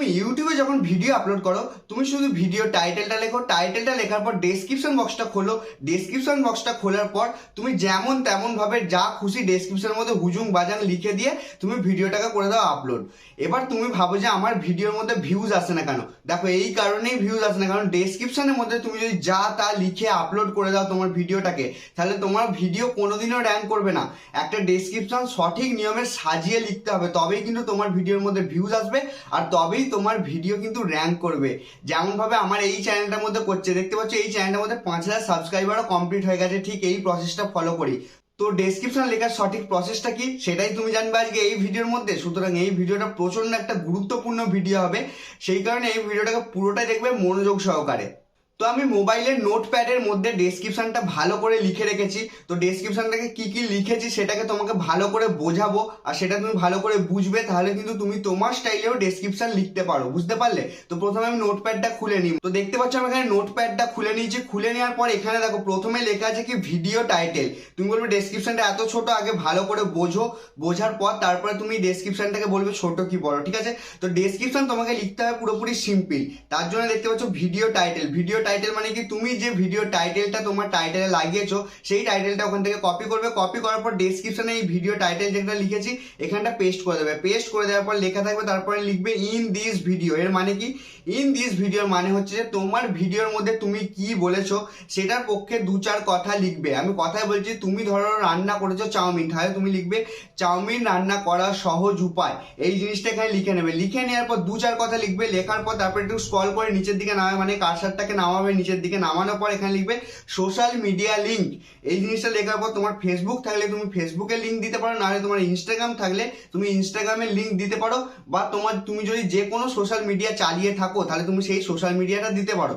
তুমি ইউটিউবে যখন ভিডিও আপলোড করো, তুমি শুধু ভিডিও টাইটেলটা লেখো টাইটেলটা লেখার পর ডেসক্রিপশন বক্সটা খোলো। ডেসক্রিপশন বক্সটা খোলার পর তুমি যেমন তেমন ভাবে যা খুশি ডেসক্রিপশনের মধ্যে হুজুং বাজান লিখে দিয়ে তুমি ভিডিওটাকে করে দাও আপলোড এবার তুমি ভাবো যে আমার ভিডিওর মধ্যে ভিউজ আসে না কেন? দেখো, এই কারণেই ভিউজ আসে না, কারণ ডেসক্রিপশনের মধ্যে তুমি যদি যা তা লিখে আপলোড করে দাও তোমার ভিডিওটাকে তাহলে তোমার ভিডিও কোনোদিনও র্যাঙ্ক করবে না। একটা ডেসক্রিপশন সঠিক নিয়মে সাজিয়ে লিখতে হবে, তবেই কিন্তু তোমার ভিডিওর মধ্যে ভিউজ আসবে, আর তবেই তোমার ভিডিও কিন্তু র্যাঙ্ক করবে। যেমনভাবে আমার এই চ্যানেলটার মধ্যে করছে। দেখতে পাচ্ছ, এই চ্যানেলটার মধ্যে পাঁচ হাজার সাবস্ক্রাইবারও কমপ্লিট হয়ে গেছে। ঠিক এই প্রসেসটা ফলো করি। তো ডেসক্রিপশন লেখার সঠিক প্রসেসটা কি, সেটাই তুমি জানবে আজকে এই ভিডিওর মধ্যে। সুতরাং এই ভিডিওটা প্রচণ্ড একটা গুরুত্বপূর্ণ ভিডিও হবে। সেই কারণে এই ভিডিওটাকে পুরোটাই দেখবে মনোযোগ সহকারে। তো আমি মোবাইলের নোটপ্যাডের মধ্যে ডেসক্রিপশনটা ভালো করে লিখে রেখেছি। তো ডেসক্রিপশনটাকে কি কি লিখেছি সেটাকে তোমাকে ভালো করে বোঝাবো, আর সেটা তুমি ভালো করে বুঝবে, তাহলে কিন্তু তুমি তোমার স্টাইলেও ডেসক্রিপশন লিখতে পারো, বুঝতে পারলে? তো প্রথমে আমি নোটপ্যাডটা খুলে নিই। তো দেখতে পাচ্ছ আমি এখানে নোটপ্যাডটা খুলে নিয়েছি। খুলে নেওয়ার পর এখানে দেখো, প্রথমে লেখা আছে কি, ভিডিও টাইটেল। তুমি বলবে ডেসক্রিপশনটা এত ছোট, আগে ভালো করে বোঝো। বোঝার পর তারপরে তুমি ডেসক্রিপশনটাকে বলবে, ছোট কি বড়? ঠিক আছে? তো ডেসক্রিপশন তোমাকে লিখতে হবে পুরোপুরি সিম্পল তার জন্য দেখতে পাচ্ছ, ভিডিও টাইটেল। ভিডিও টাইটেল মানে কি? তুমি যে ভিডিও টাইটেলটা তোমার টাইটেলে লাগিয়েছো, সেই টাইটেলটা ওখান থেকে কপি করবে। কপি করার পর ডেসক্রিপশনে এই ভিডিও টাইটেল যেটা লিখেছি, এখানটা পেস্ট করে দেবে। পেস্ট করে দেওয়ার পর লেখা থাকবে, তারপরে লিখবে ইন দিস ভিডিও এর মানে কি? ইন দিস ভিডিওর মানে হচ্ছে যে, তোমার ভিডিওর মধ্যে তুমি কি বলেছ, সেটার পক্ষে দু চার কথা লিখবে। আমি কথাই বলছি, তুমি ধরো রান্না করেছ চাউমিন, তাহলে তুমি লিখবে, চাউমিন রান্না করা সহজ উপায়। এই জিনিসটা এখানে লিখে নেবে। লিখে নেওয়ার পর দু চার কথা লিখবে, লেখার পর তারপর একটু স্ক্রল করে নিচের দিকে নামাবে মানে কারসারটাকে নামাবে নিচের দিকে নামানোর পর এখানে লিখবে সোশ্যাল মিডিয়া লিঙ্ক এই জিনিসটা লেখার পর তোমার ফেসবুক থাকলে তুমি ফেসবুকে লিঙ্ক দিতে পারো, নাহলে তোমার ইনস্টাগ্রাম থাকলে তুমি ইনস্টাগ্রামের লিঙ্ক দিতে পারো, বা তোমার, তুমি যদি যে কোনো সোশ্যাল মিডিয়া চালিয়ে থাকো, তাহলে তুমি সেই সোশ্যাল মিডিয়াটা দিতে পারো।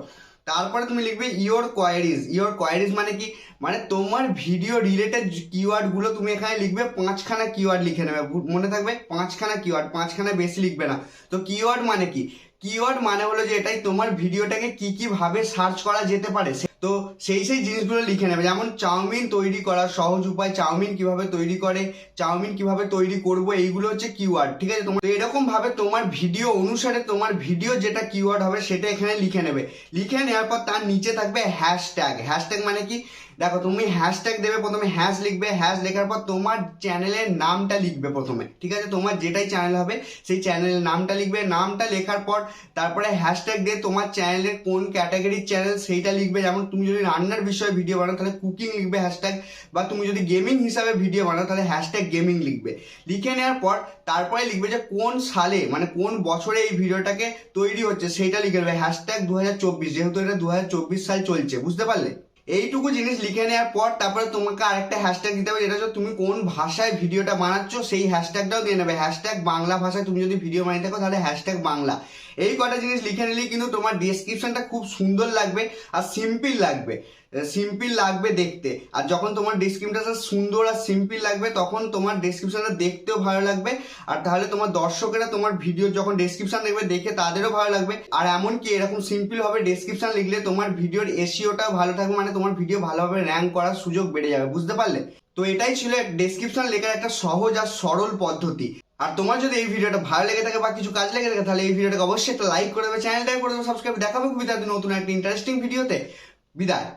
তারপরে তুমি লিখবে ইওর কোয়ারিজ ইওর কোয়ারিজ মানে কি? মানে তোমার ভিডিও রিলেটেড কিওয়ার্ডগুলো তুমি এখানে লিখবে, পাঁচখানা কিওয়ার্ড লিখে নেবে। মনে থাকবে, পাঁচখানা কিওয়ার্ড পাঁচখানা বেশি লিখবে না। তো কিওয়ার্ড মানে কি? কিওয়ার্ড মানে হলো যে এটাই তোমার ভিডিওটাকে কি কি ভাবে সার্চ করা যেতে পারে। তো সেই সেই জিনিসগুলো লিখে নেবে। যেমন চাউমিন তৈরি করার সহজ উপায়, চাউমিন কীভাবে তৈরি করে, চাউমিন কীভাবে তৈরি করব, এইগুলো হচ্ছে কিওয়ার্ড ঠিক আছে? তোমার এরকম ভাবে তোমার ভিডিও অনুসারে তোমার ভিডিও যেটা কিওয়ার্ড হবে সেটা এখানে লিখে নেবে। লিখে নেওয়ার পর তার নিচে থাকবে হ্যাশট্যাগ হ্যাশট্যাগ মানে কি? দেখো, তুমি হ্যাশট্যাগ দেবে, প্রথমে হ্যাশ লিখবে হ্যাশ লেখার পর তোমার চ্যানেলের নামটা লিখবে প্রথমে, ঠিক আছে? তোমার যেটাই চ্যানেল হবে, সেই চ্যানেলের নামটা লিখবে, নামটা লেখার পর তারপরে হ্যাশট্যাগ দিয়ে তোমার চ্যানেলের কোন ক্যাটাগরির চ্যানেল সেইটা লিখবে। যেমন তুমি যদি রান্নার বিষয়ে ভিডিও বানাও, তাহলে কুকিং লিখবে হ্যাশট্যাগ বা তুমি যদি গেমিং হিসাবে ভিডিও বানাও, তাহলে হ্যাশট্যাগ গেমিং লিখবে। লিখে নেওয়ার পর তারপরে লিখবে যে কোন সালে মানে কোন বছরে এই ভিডিওটাকে তৈরি হচ্ছে, সেইটা লিখে নেবে। হ্যাশট্যাগ দু হাজার চব্বিশ, যেহেতু এটা দু হাজার চব্বিশ সাল চলছে, বুঝতে পারলে? এইটুকু জিনিস লিখে নেওয়ার পর তারপরে তোমাকে আরেকটা হ্যাশট্যাগ দিতে হবে, যেটা হচ্ছে তুমি কোন ভাষায় ভিডিওটা বানাচ্ছ, সেই হ্যাশট্যাগটাও দিয়ে নেবে। হ্যাশট্যাগ বাংলা ভাষায় তুমি যদি ভিডিও বানিয়ে থাকো, তাহলে হ্যাশট্যাগ বাংলা। এই কটা জিনিস লিখে নিলে কিন্তু তোমার ডিসক্রিপশনটা খুব সুন্দর লাগবে আর সিম্পল লাগবে। সিম্পল লাগবে দেখতে। আর যখন তোমার ডেসক্রিপশনটা সুন্দর আর সিম্পল লাগবে, তখন তোমার ডেসক্রিপশনটা দেখতেও ভালো লাগবে। আর তাহলে তোমার দর্শকেরা তোমার ভিডিও যখন ডেসক্রিপশন দেখবে, দেখে তাদেরও ভালো লাগবে। আর এমনকি এরকম সিম্পল ভাবে ডেসক্রিপশন লিখলে তোমার ভিডিওর এসিওটাও ভালো থাকবে মানে তোমার ভিডিও ভালোভাবে র্যাঙ্ক করার সুযোগ বেড়ে যাবে, বুঝতে পারলে? তো এটাই ছিল ডেসক্রিপশন লেখার একটা সহজ আর সরল পদ্ধতি। আর তোমার যদি এই ভিডিওটা ভালো লেগে থাকে বা কিছু কাজ লেগে থাকে, তাহলে এই ভিডিওটাকে অবশ্যই একটা লাইক করে দেবে চ্যানেলটাকে করে দেবে সাবস্ক্রাইব দেখাবে খুবই তাদের নতুন একটা ইন্টারেস্টিং ভিডিওতে বিদায়।